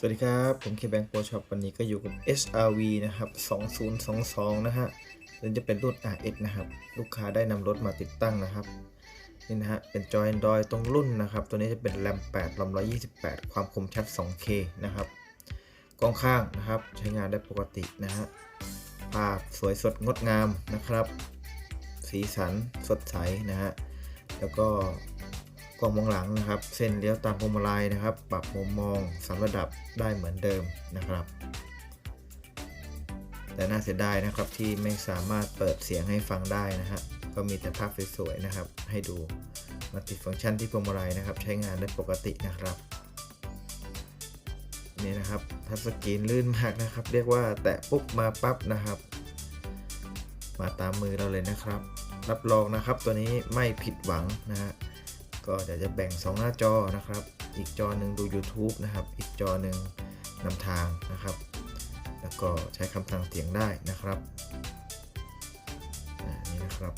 สวัสดีครับ ผมเคแบงค์โปรช็อปวันนี้ก็อยู่กับ SRV นะครับ 2022 นะฮะซึ่งจะเป็นรุ่น RS นะครับ ลูกค้าได้นำรถมาติดตั้งนะครับ นี่นะฮะ เป็นจอ Android ตรงรุ่นนะครับ ตัวนี้จะเป็น RAM 8 RAM 128 ความคมชัด 2K นะครับ กล้องข้างนะครับ ใช้งานได้ปกตินะฮะ ภาพสวยสดงดงามนะครับ สีสันสดใสนะฮะ แล้วก็ กล้องมองหลังนะครับ เส้นเลี้ยวตามพวงมาลัยนะครับ ปรับมุมมองสามระดับได้เหมือนเดิมนะครับ แต่น่าเสียดายนะครับที่ไม่สามารถเปิดเสียงให้ฟังได้นะฮะก็มีแต่ภาพสวยๆนะครับ ให้ดูมาติดฟังก์ชันที่พวงมาลัยนะครับ ใช้งานได้ปกตินะครับนี่นะครับทัชสกรีนลื่นมากนะครับ เรียกว่าแตะปุ๊บมาปั๊บนะครับ มาตามมือเราเลยนะครับ รับรองนะครับตัวนี้ไม่ผิดหวังนะฮะ ก็เดี๋ยวจะแบ่ง 2 หน้าจอนะครับ อีกจอหนึ่งดู YouTube นะครับ อีกจอหนึ่งนำทางนะครับ แล้วก็ใช้คำสั่งเสียงได้นะครับอ่านี่นะครับ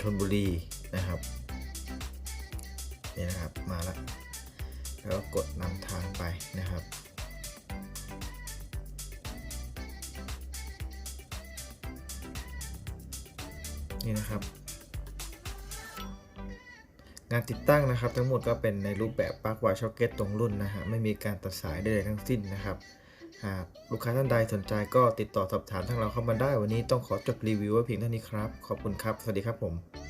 ชนบุรีนะครับนี่นะครับมาแล้วแล้วก็กดนำทางไปนะครับนี่นะครับ งานติดตั้งนะครับ ทั้งหมดก็เป็นในรูปแบบปลั๊กไวช็อคเก็ตตรงรุ่นนะฮะไม่มีการตัดสายใดๆทั้งสิ้นนะครับหากลูกค้าท่านใดสนใจก็ติดต่อสอบถามทางเราเข้ามาได้ วันนี้ต้องขอจบรีวิวไว้เพียงเท่านี้ครับ ขอบคุณครับ สวัสดีครับผม